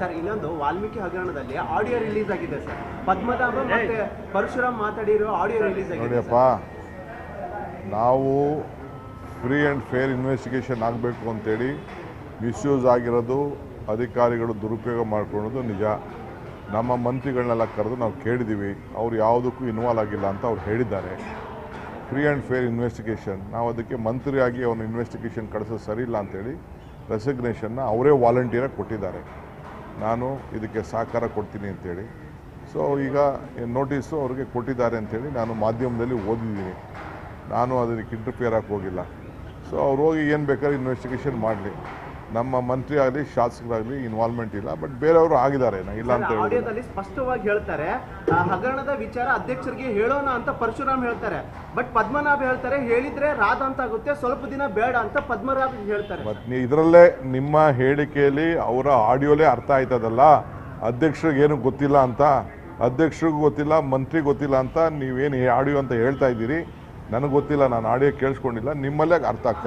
Sir ಇನ್ನೊಂದು ವಾಲ್ಮೀಕಿ ಹಗರಣದಲ್ಲಿ audio release ಆಗಿದೆ ಸರ್. ಪದ್ಮನಾಭ ಮತ್ತೆ ಪರಶುರಾಮ್ ಮಾತಾಡಿರೋ ಆಡಿಯೋ ರಿಲೀಸ್ ಆಗಿದೆ ನೋಡಿಯಪ್ಪ ನಾವು ಫ್ರೀ ಆ್ಯಂಡ್ ಫೇರ್ ಇನ್ವೆಸ್ಟಿಗೇಷನ್ ಆಗಬೇಕು ಅಂತೇಳಿ ಮಿಸ್ಯೂಸ್ ಆಗಿರೋದು ಅಧಿಕಾರಿಗಳು ದುರುಪಯೋಗ ಮಾಡ್ಕೊಳ್ಳೋದು ನಿಜ. ನಮ್ಮ ಮಂತ್ರಿಗಳನ್ನೆಲ್ಲ ಕರೆದು ನಾವು ಕೇಳಿದ್ದೀವಿ ಅವ್ರು ಯಾವುದಕ್ಕೂ ಇನ್ವಾಲ್ವ್ ಆಗಿಲ್ಲ ಅಂತ ಅವ್ರು ಹೇಳಿದ್ದಾರೆ. ಫ್ರೀ ಆ್ಯಂಡ್ ಫೇರ್ ಇನ್ವೆಸ್ಟಿಗೇಷನ್ ನಾವು ಅದಕ್ಕೆ ಮಂತ್ರಿಯಾಗಿ ಅವನು ಇನ್ವೆಸ್ಟಿಗೇಷನ್ ಕಳಿಸೋದು ಸರಿ ಇಲ್ಲ ಅಂತೇಳಿ ರೆಸಿಗ್ನೇಷನ್ನ ಅವರೇ ವಾಲಂಟಿಯರಾಗಿ ಕೊಟ್ಟಿದ್ದಾರೆ. ನಾನು ಇದಕ್ಕೆ ಸಹಕಾರ ಕೊಡ್ತೀನಿ ಅಂತೇಳಿ. ಸೊ ಈಗ ನೋಟಿಸು ಅವ್ರಿಗೆ ಕೊಟ್ಟಿದ್ದಾರೆ ಅಂಥೇಳಿ ನಾನು ಮಾಧ್ಯಮದಲ್ಲಿ ಓದಿದ್ದೀನಿ. ನಾನು ಅದಕ್ಕೆ ಇಂಟರ್ಫಿಯರ್ ಹೋಗಿಲ್ಲ ಸೊ ಅವ್ರು ಹೋಗಿ ಏನು ಬೇಕಾದ್ರೆ ಇನ್ವೆಸ್ಟಿಗೇಷನ್ ಮಾಡಲಿ. ನಮ್ಮ ಮಂತ್ರಿ ಆಗಲಿ ಶಾಸಕರಾಗಲಿ ಇನ್ವಾಲ್ವ್ಮೆಂಟ್ ಇಲ್ಲ ಬಟ್ ಬೇರೆಯವರು ಆಗಿದ್ದಾರೆ ಇಲ್ಲ ಅಂತ ಹೇಳಿ ಸ್ಪಷ್ಟವಾಗಿ ಹೇಳ್ತಾರೆ ಹಗರಣದ ವಿಚಾರ ಅಧ್ಯಕ್ಷರಿಗೆ ಹೇಳೋಣ ಅಂತ ಪರಶುರಾಮ್ ಹೇಳ್ತಾರೆ ಬಟ್ ಪದ್ಮನಾಭ ಹೇಳ್ತಾರೆ ಹೇಳಿದ್ರೆ ರಾಧ ಅಂತ ಆಗುತ್ತೆ ಸ್ವಲ್ಪ ದಿನ ಬೇಡ ಅಂತ ಪದ್ಮನಾಭ್ ಹೇಳ್ತಾರೆ. ಇದರಲ್ಲೇ ನಿಮ್ಮ ಹೇಳಿಕೆಯಲ್ಲಿ ಅವರ ಆಡಿಯೋಲೇ ಅರ್ಥ ಆಯ್ತದಲ್ಲ ಅಧ್ಯಕ್ಷರಿಗೆ ಏನು ಗೊತ್ತಿಲ್ಲ ಅಂತ ಅಧ್ಯಕ್ಷರಿಗೂ ಗೊತ್ತಿಲ್ಲ ಮಂತ್ರಿ ಗೊತ್ತಿಲ್ಲ ಅಂತ ನೀವೇನು ಆಡಿಯೋ ಅಂತ ಹೇಳ್ತಾ ಇದ್ದೀರಿ ನನಗೆ ಗೊತ್ತಿಲ್ಲ ನಾನು ಆಡಿಯೋ ಕೇಳಿಸ್ಕೊಂಡಿಲ್ಲ ನಿಮ್ಮಲ್ಲೇ ಅರ್ಥ ಆಗ್ತದೆ